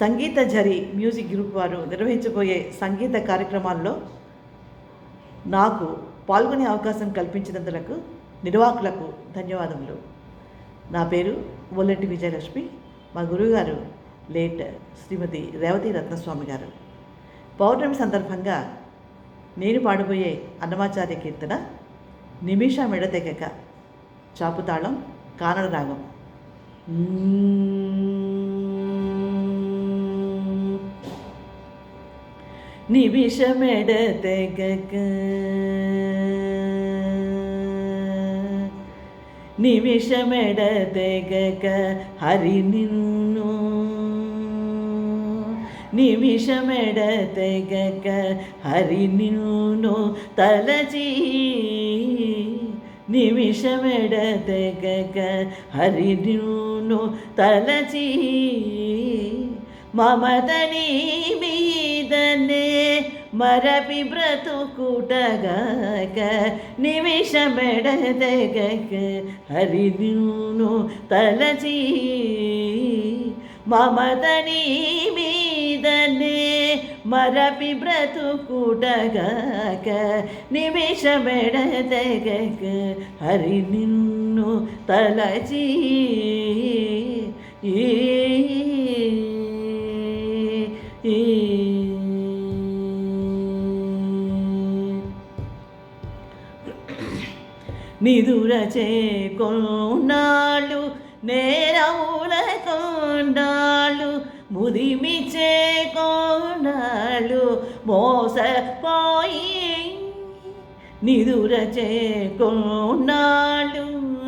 సంగీత జరి music group వారు నిర్వహించబోయే సంగీత కార్యక్రమాల్లో నాకు పాల్గొనే అవకాశం కల్పించినందులకు నిర్వాహకులకు ధన్యవాదములు. నా పేరు ఒల్లెట్టి విజయలక్ష్మి. మా గురువుగారు లేట్ శ్రీమతి రేవతి రత్నస్వామి గారు. పౌర్ణమి సందర్భంగా నేను పాడబోయే అన్నమాచార్య కీర్తన నిమిష మెడతెగక చాపుతాళం కానడ రాగం നിമിഷമെടത്തേക്ക്. നിമിഷമെടത്തേക്ക് ഹരി നിന്നു. നിമിഷമെടത്തേക്ക് ഹരി നിന്നു. തലചീ. നിമിഷമെടത്തേക്ക് ഹരി നിന്നു. തലചീ. తెగక హరి నిన్ను తలచి మమతని మీదనే మరపి బ్రతుకుటగాక నిమిషమెడదగక హరి నిన్ను తలచి మమతని మీదనే మరపి బ్రతుకుటగాక నిమిషమెడదగక హరి నిన్ను తలచి నిదుర చేకొన్నాళ్ళు నేరముల కొండాళ్ళు ముదిమి చేకొన్నాళ్ళు మోసపోయి నిదుర చేకొన్నాళ్ళు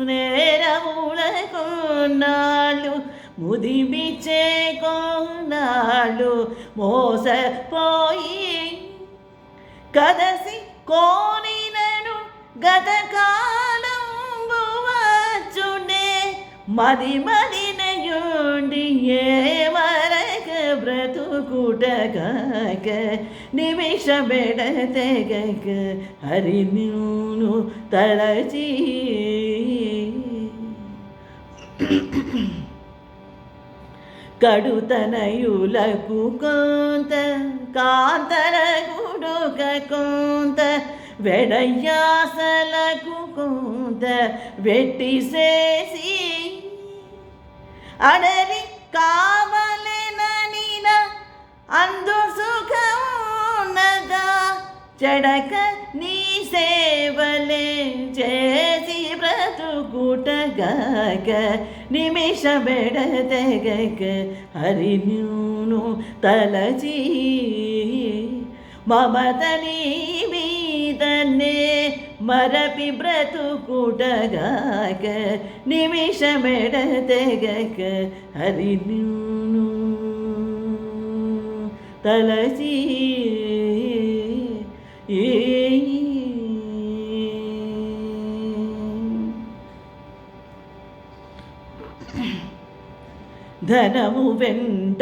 నేరముల కొన్నాళ్ళు ముదిమి చేకొన్నాళ్ళు మోసపోయి కదసి కోని గతకాలం వచ్చునే మది మదినయుండి ఏ మరక బ్రతుకుటగాక నిమిషమెడ తెగక హరి నూను తలచి. కడుతనయులకు కొంత కాంతర గుడుక కొంత వెడయాసలకు కొంత వెట్టి చేసి అడరి కావలెననిన అందు సుఖమున్నదా చెడక నీ సేవలే చేసి బ్రతుకుటగక నిమిష బెడతెగక హరి నూను తలచి మమతని మీదనే మరపి బ్రతుకుటగాక నిమిష బెడతెగక హరి నూను తలచి ఈ ధనము వెంట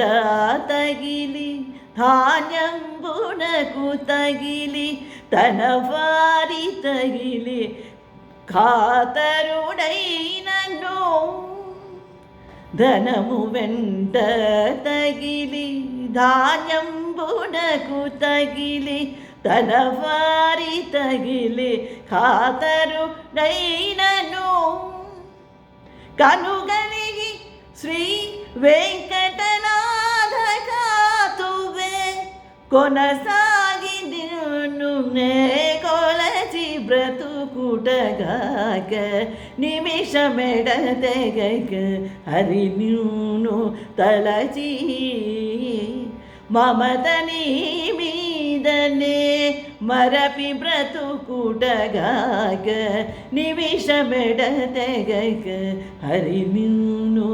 తగిలి ధాన్యంబునకు తగిలి తన వారి తగిలి కాతరుడై నన్ను ధనము వెంట తగిలి ధాన్యంబునకు తగిలి తన వారి తగిలి ఖాతరుడైనను కనుగలిగి శ్రీ వెంకటనాథ కాతువే కొనసా నిన్ను నే కొలచి బ్రతుకుటగాక నిమిషమెడ తెగక హరి నిన్ను తలచి మమతని మీదనే మరపి బ్రతుకుటగాక నిమిషమెడ తెగక హరి నిన్ను